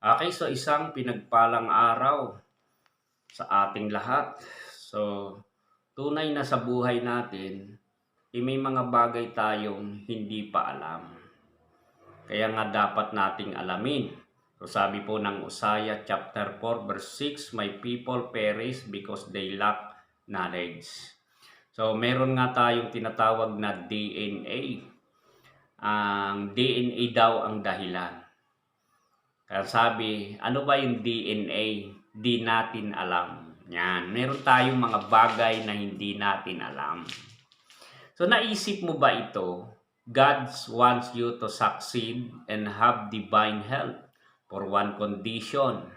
Okay, so isang pinagpalang araw sa ating lahat. So, tunay na sa buhay natin, eh, may mga bagay tayong hindi pa alam. Kaya nga dapat nating alamin. So sabi po ng Usaya chapter 4 verse 6, My people perish because they lack knowledge. So meron nga tayong tinatawag na DNA. Ang DNA daw ang dahilan. Kaya sabi, ano ba yung DNA? Di natin alam. Yan. Meron tayong mga bagay na hindi natin alam. So naisip mo ba ito? God wants you to succeed and have divine health for one condition.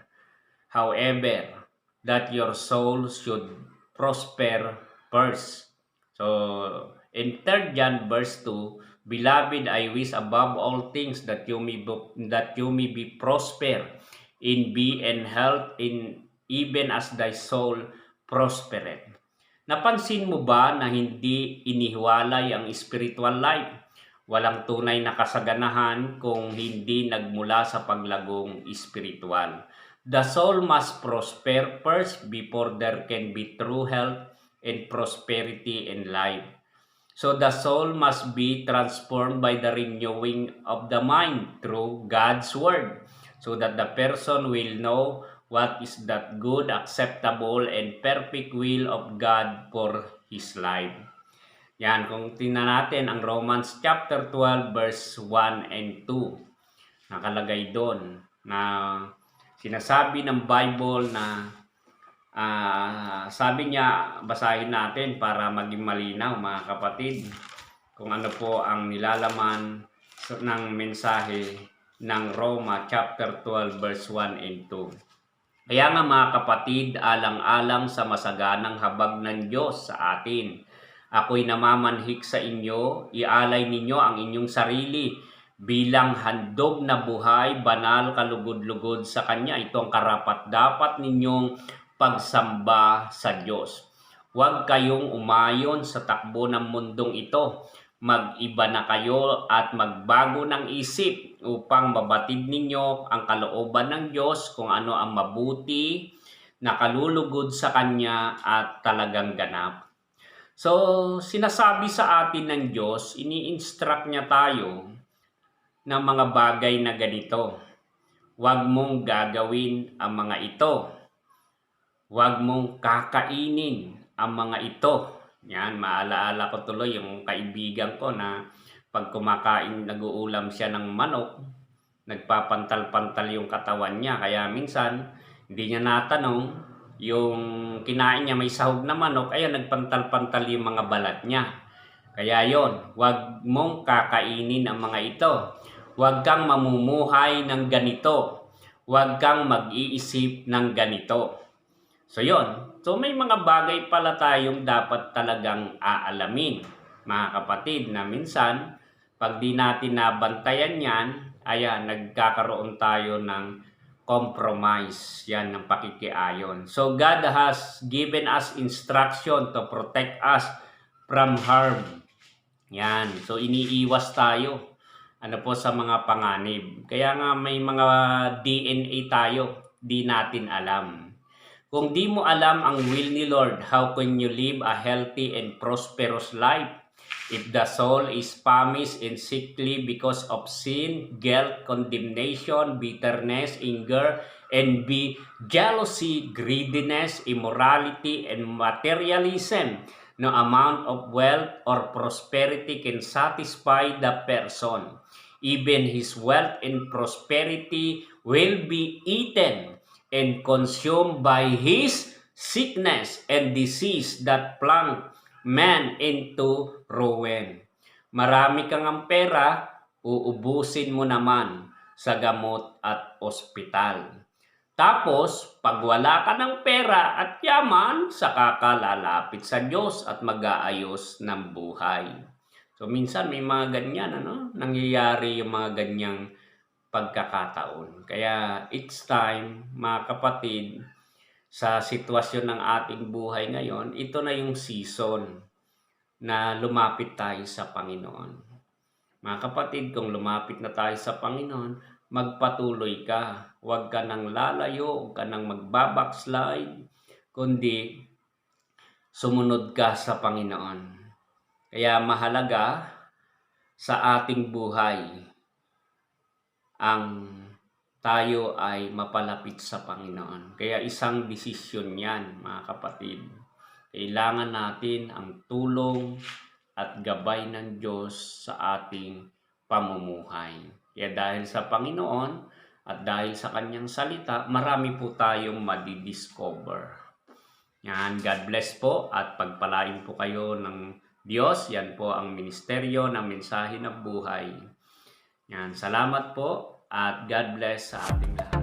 However, that your soul should prosper first. So, in 3 John verse 2, Beloved, I wish above all things that you may be, that you may be prosper in be and health in even as thy soul prospereth. Napansin mo ba na hindi inihiwalay ang spiritual life? Walang tunay na kasaganahan kung hindi nagmula sa paglagong spiritual. The soul must prosper first before there can be true health and prosperity in life. So the soul must be transformed by the renewing of the mind through God's word so that the person will know what is that good, acceptable, and perfect will of God for his life. Yan, kung tingnan natin ang Romans chapter 12 verse 1 and 2. Nakalagay doon na sinasabi ng Bible na uh, sabi niya, basahin natin para maging malinaw mga kapatid kung ano po ang nilalaman ng mensahe ng Roma chapter 12 verse 1 and 2. Kaya nga mga kapatid, alang-alang sa masaganang habag ng Diyos sa atin. Ako'y namamanhik sa inyo, ialay ninyo ang inyong sarili bilang handog na buhay, banal, kalugod-lugod sa Kanya. Ito ang karapat-dapat ninyong pagsamba sa Diyos. Huwag kayong umayon sa takbo ng mundong ito. Mag-iba na kayo at magbago ng isip upang mabatid ninyo ang kalooban ng Diyos kung ano ang mabuti, nakalulugod sa Kanya at talagang ganap. So, sinasabi sa atin ng Diyos, ini-instruct niya tayo ng mga bagay na ganito. Huwag mong gagawin ang mga ito. Huwag mong kakainin ang mga ito. Yan, maalaala ko tuloy yung kaibigan ko na pag kumakain, nag-uulam siya ng manok, nagpapantal-pantal yung katawan niya. Kaya minsan, hindi niya natanong, yung kinain niya may sahog na manok, ayun, nagpantal-pantal yung mga balat niya. Kaya yon, huwag mong kakainin ang mga ito. Huwag kang mamumuhay ng ganito. Huwag kang mag-iisip ng ganito. So yon. So may mga bagay pala tayong dapat talagang aalamin, mga kapatid, na minsan, pag di natin nabantayan yan, ayan, nagkakaroon tayo ng compromise, yan, ng pakikiayon. So God has given us instruction to protect us from harm. Yan, so iniiwas tayo ano po sa mga panganib. Kaya nga may mga DNA tayo, di natin alam. Kung di mo alam ang will ni Lord, how can you live a healthy and prosperous life? If the soul is famished and sickly because of sin, guilt, condemnation, bitterness, anger, envy, jealousy, greediness, immorality, and materialism, no amount of wealth or prosperity can satisfy the person. Even his wealth and prosperity will be eaten and consumed by his sickness and disease that plunged man into ruin. Marami kang ang pera, uubusin mo naman sa gamot at ospital. Tapos, pag wala ka ng pera at yaman, saka ka lalapit sa Diyos at mag-aayos ng buhay. So, minsan may mga ganyan, ano? Nangyayari yung mga ganyang pagkakataon. Kaya, it's time, mga kapatid, sa sitwasyon ng ating buhay ngayon, ito na yung season na lumapit tayo sa Panginoon. Mga kapatid, kung lumapit na tayo sa Panginoon, magpatuloy ka. Huwag ka nang lalayo, huwag ka nang magbabackslide, kundi sumunod ka sa Panginoon. Kaya mahalaga sa ating buhay ang tayo ay mapalapit sa Panginoon. Kaya isang desisyon yan, mga kapatid. Kailangan natin ang tulong at gabay ng Diyos sa ating pamumuhay. Kaya dahil sa Panginoon at dahil sa kanyang salita, marami po tayong madidiscover. Yan, God bless po at pagpalain po kayo ng Diyos. Yan po ang ministeryo ng mensahe ng buhay. Yan, salamat po at God bless sa ating lahat.